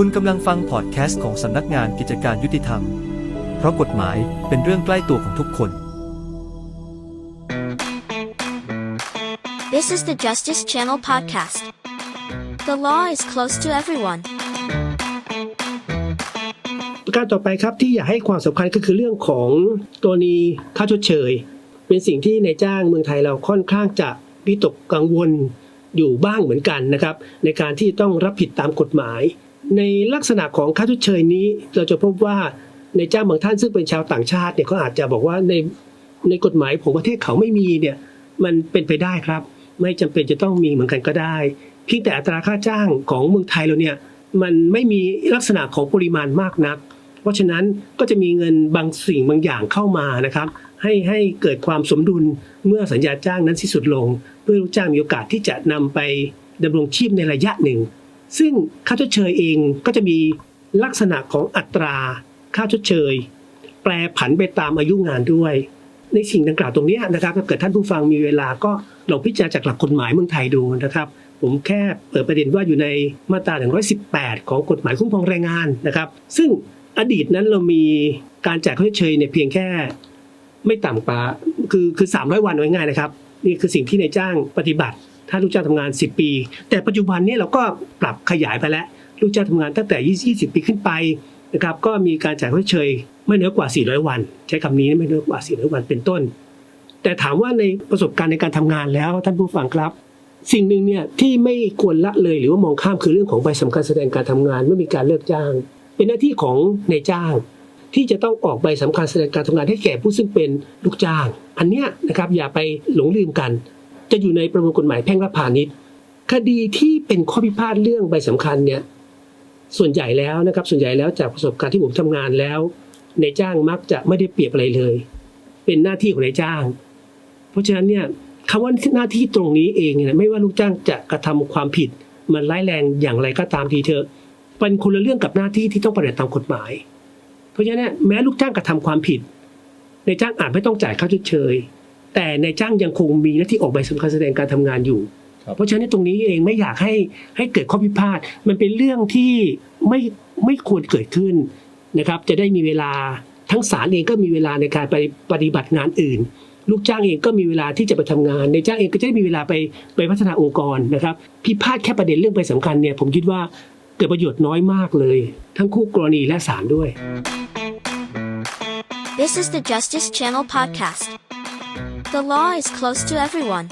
คุณกำลังฟังพอดแคสต์ของสำนักงานกิจการยุติธรรม เพราะกฎหมายเป็นเรื่องใกล้ตัวของทุกคน This is the Justice Channel podcast. The law is close to everyone. ประการต่อไปครับที่อยากให้ความสำคัญก็คือเรื่องของตัวนี้ค่าชดเชย เป็นสิ่งที่ในายจ้างเมืองไทยเราค่อนข้างจะวิตกกังวลอยู่บ้างเหมือนกันนะครับ ในการที่ต้องรับผิดตามกฎหมาย ในลักษณะของค่าชดเชยนี้เราจะพบว่าในจ้างบางท่านซึ่งเป็นชาวต่างชาติเนี่ยเขาอาจจะบอกว่าในในกฎหมายของประเทศเขาไม่มีเนี่ยมันเป็นไปได้ครับ ไม่จำเป็นจะต้องมีเหมือนกันก็ได้เพียงแต่อัตราค่าจ้างของเมืองไทยเราเนี่ยมันไม่มีลักษณะของปริมาณมากนัก เพราะฉะนั้นก็จะมีเงินบางสิ่งบางอย่างเข้ามานะครับ ให้ให้เกิดความสมดุลเมื่อสัญญาจ้างนั้นสิ้นสุดลง เพื่อลูกจ้างมีโอกาสที่จะนำไปดำรงชีพในระยะหนึ่ง ซึ่งค่าชดเชยเองก็จะมีลักษณะของอัตราค่าชดเชย แปรผันไปตามอายุงานด้วย ในสิ่งดังกล่าวตรงนี้นะครับถ้าเกิดท่านผู้ฟังมีเวลาก็ลองพิจารณาจากหลักกฎหมายเมืองไทยดูนะครับ ผมแค่เปิดประเด็นว่าอยู่ในมาตรา 118 ของกฎหมายคุ้มครองแรงงานนะครับ ซึ่งอดีตนั้นเรามีการจ่ายค่าชดเชยเนี่ยเพียงแค่ไม่ต่ำกว่าคือคือ300 วันไว้ง่ายๆนะครับ นี่คือสิ่งที่นายจ้างปฏิบัติ ถ้าลูกจ้างทำงาน 10 ปี แต่ปัจจุบันนี้เราก็ปรับขยายไปแล้ว ลูกจ้างทำงานตั้งแต่ 20 ปีขึ้นไปนะครับก็มีการจ่ายค่าเชยไม่น้อยกว่า 400 วัน ใช้คำนี้ไม่น้อยกว่า 400 วันเป็นต้น แต่ถามว่าในประสบการณ์ในการทำงานแล้วท่านผู้ฟังครับ สิ่งหนึ่งเนี่ยที่ไม่ควรละเลยหรือว่ามองข้ามคือเรื่องของใบสำคัญแสดงการทำงานเมื่อมีการเลิกจ้าง เป็นหน้าที่ของนายจ้างที่จะต้องออกใบสำคัญแสดงการทำงานให้แก่ผู้ซึ่งเป็นลูกจ้าง อันเนี้ยนะครับอย่าไปหลงลืมกัน จะอยู่ในประมวลกฎหมายแพ่งและพาณิชย์ คดีที่เป็นข้อพิพาทเรื่องใบสำคัญเนี่ยส่วนใหญ่แล้วนะครับส่วนใหญ่แล้วจากประสบการณ์ที่ผมทำงานแล้วนายจ้างมักจะไม่ได้เปรียบอะไรเลย เป็นหน้าที่ของนายจ้าง เพราะฉะนั้นเนี่ยคำว่าหน้าที่ตรงนี้เองเนี่ยไม่ว่าลูกจ้างจะกระทำความผิด มันร้ายแรงอย่างไรก็ตามทีเถอะเป็นคนละเรื่องกับหน้าที่ที่ต้องปฏิบัติตามกฎหมาย เพราะฉะนั้นแม้ลูกจ้างกระทำความผิดนายจ้างอาจไม่ต้องจ่ายค่าชดเชย แต่นายจ้างยังคงมีหน้าที่ออกใบสำคัญแสดงการทำงานอยู่ครับเพราะฉะนั้นตรงนี้เองไม่อยากให้ให้เกิดข้อพิพาทมันเป็นเรื่องที่ไม่ไม่ควรเกิดขึ้นนะครับ จะได้มีเวลาทั้งศาลเองก็มีเวลาในการไปปฏิบัติงานอื่น ลูกจ้างเองก็มีเวลาที่จะไปทำงาน ในายจ้างเองก็จะได้มีเวลาไปไปพัฒนาองค์กรนะครับ พิพาทแค่ประเด็นเรื่องไปสำคัญเนี่ยผมคิดว่าเกิดประโยชน์น้อยมากเลย ทั้งคู่กรณีและศาลด้วย This is the Justice Channel podcast. The law is close to everyone.